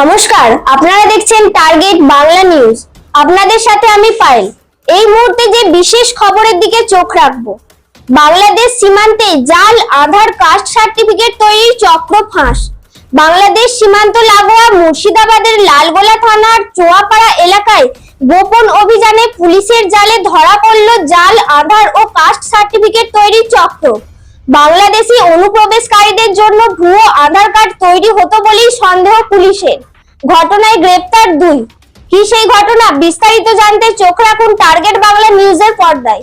নমস্কার, আপনারা দেখছেন টার্গেট বাংলা নিউজ। আপনাদের সাথে আমি পায়েল। এই মুহূর্তে যে বিশেষ খবরের দিকে চোখ রাখব, বাংলাদেশ সীমান্তে জাল, আধার কাস্ট সার্টিফিকেট তৈরির চক্র ফাঁস। বাংলাদেশ সীমান্ত লাগোয়া মুর্শিদাবাদের লালগোলা থানার চোয়াপাড়া এলাকায় গোপন অভিযানে পুলিশের জালে ধরা পড়ল জাল, আধার ও কাস্ট সার্টিফিকেট তৈরির চক্র। বাংলাদেশি অনুপ্রবেশকারীদের জন্য ভুয়ো আধার কার্ড তৈরি হতো বলেই সন্দেহ পুলিশের। ঘটনায় গ্রেপ্তার দুই। কি সেই ঘটনা? বিস্তারিত জানতে চোখ রাখুন টার্গেট বাংলা নিউজের পর্দায়।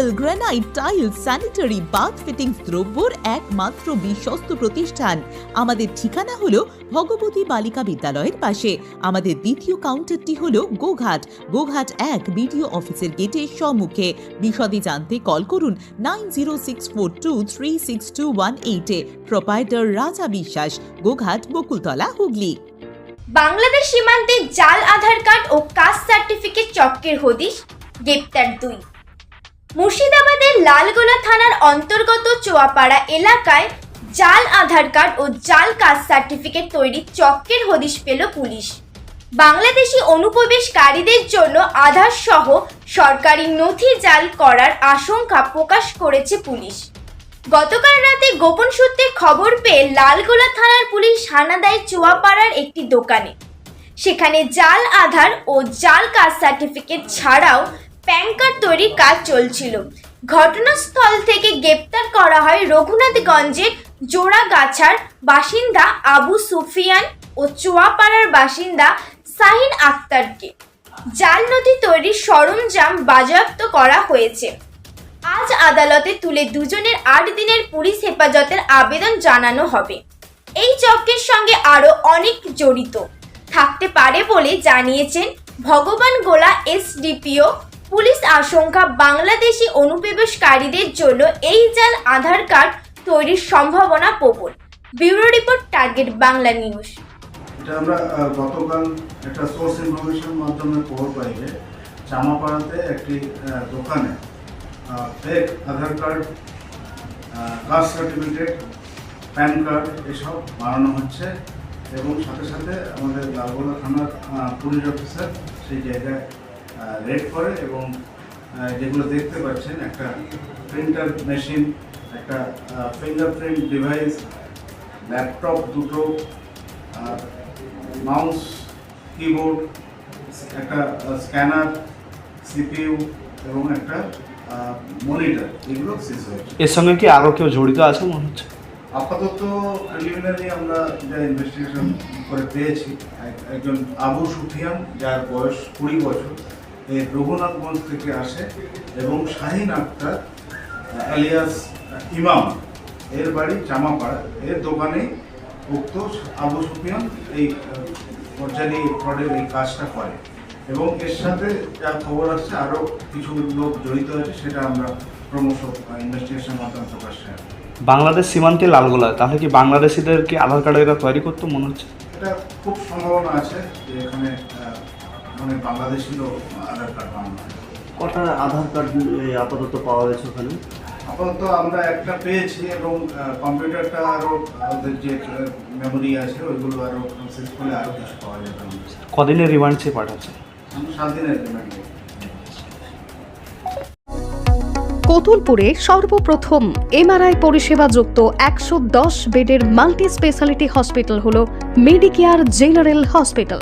granite tile sanitary bath fittings দ্রব্যর একমাত্র বিশ্বস্ত প্রতিষ্ঠান। আমাদের ঠিকানা হলো ভগবতী বালিকা বিদ্যালয়ের পাশে। আমাদের দ্বিতীয় কাউন্টারটি হলো গোঘাট। গোঘাট এক বিডিও অফিসের গেটের সম্মুখে। বিশদে জানতে কল করুন nine zero six four two three six two one এইটে প্রোপাইটার রাজা বিশ্বাস, গোঘাট, বকুলতলা, হুগলি। বাংলাদেশ সীমান্তে জাল, আধার কার্ড ও কাস্ট সার্টিফিকেট চক্রের হদিশ, গ্রেপ্তার দুই। মুর্শিদাবাদের লালগোলা থানার অন্তর্গত চোয়াপাড়া এলাকায় জাল আধার কার্ড ও জাল কাস্ট সার্টিফিকেট তৈরির চক্রের হদিশ পেল পুলিশ। বাংলাদেশি অনুপ্রবেশকারীদের জন্য আধার সহ সরকারি নথি জাল করার আশঙ্কা প্রকাশ করেছে পুলিশ। গতকাল রাতে গোপন সূত্রে খবর পেয়ে লালগোলা থানার পুলিশ হানা দেয় চুয়াপাড়ার একটি দোকানে। সেখানে জাল আধার ও জাল কাস্ট সার্টিফিকেট ছাড়াও প্যান কার্ড তৈরির কাজ চলছিল। ঘটনাস্থল থেকে গ্রেপ্তার করা হয় রঘুনাথগঞ্জের জোড়াগাছার বাসিন্দা আবু সুফিয়ান ও চুয়াপাড়ার বাসিন্দা শাহিন আক্তারকে। জাল নথি তৈরির সরঞ্জাম বাজেয়াপ্ত করা হয়েছে। আজ আদালতে তুলে দুজনের আট দিনের পুলিশ হেফাজতের আবেদন জানানো হবে। এই চক্রের সঙ্গে আরও অনেক জড়িত। থাকতে পারে বলে জানিয়েছেন ভগবান গোলা এসডিপিও পুলিশ আশঙ্কা বাংলাদেশি অনুপ্রবেশকারীদের জন্য এই জাল আধার কার্ড তৈরির সম্ভাবনা প্রবল। Bureau report, target Bangla news. এটা আমরা গতকাল একটা সোর্স ইনফরমেশন মাধ্যমে খবর পাই যে জামাপাড়াতে একটি দোকানে fake Aadhaar card caste certificate PAN card এসব বানানো হচ্ছে এবং সাথে সাথে আমাদের লালগোলা থানার পুলিশ অফিসার সেই জায়গায় রেড করে এবং যেগুলো দেখতে পাচ্ছেন একটা প্রিন্টার মেশিন একটা ফিঙ্গারপ্রিন্ট ডিভাইস ল্যাপটপ দুটো আর মাউস কিবোর্ড একটা স্ক্যানার সিপিইউ এবং একটা মনিটর এগুলো শেষ হয়েছে। এর সঙ্গে কি আরও কেউ জড়িত আছে মনে হচ্ছে? আপাতত প্রিলিমিনারি আমরা যা ইনভেস্টিগেশন করে পেয়েছি এক- একজন আবু সুফিয়ান যার বয়স কুড়ি বছর। এই রঘুনাথগঞ্জ থেকে আসে এবং শাহিন আক্তার আলিয়াস ইমাম এর বাড়ি জামাপাড়া। এর দোকানেই উক্ত আবু সুফিয়ান এই পর্যায়ে এই ফ্রডের এই কাজটা করে। এবং এর সাথে যা খবর আসছে আরও কিছু লোক জড়িত আছে সেটা আমরা ক্রমশ ইনভেস্টিগেশন মাধ্যমে প্রকাশ বাংলাদেশ সীমান্তে লালগোলা তাহলে কি বাংলাদেশিদের কি আধার কার্ড এরা তৈরি করতো মনে হচ্ছে? এটা খুব সম্ভাবনা আছে যে এখানে আহ, অনেক বাংলাদেশিরও আধার কার্ড কটা আধার কার্ড আপাতত পাওয়া গেছে ওখানে? আপাতত আমরা একটা পেয়েছি এবং কম্পিউটারটা আরও ওদের যে মেমোরি আছে ওইগুলো আরও প্রসেস আরও কিছু পাওয়া যাবে কদিনের রিমান্ড চেয়ে পাঠাচ্ছে? সাত দিনের রিমান্ড কতুলপুরে সর্বপ্রথম এমআরআই পরিষেবা যুক্ত একশো দশ বেডের মাল্টি স্পেশালিটি হসপিটাল হল মেডিকেয়ার জেনারেল হসপিটাল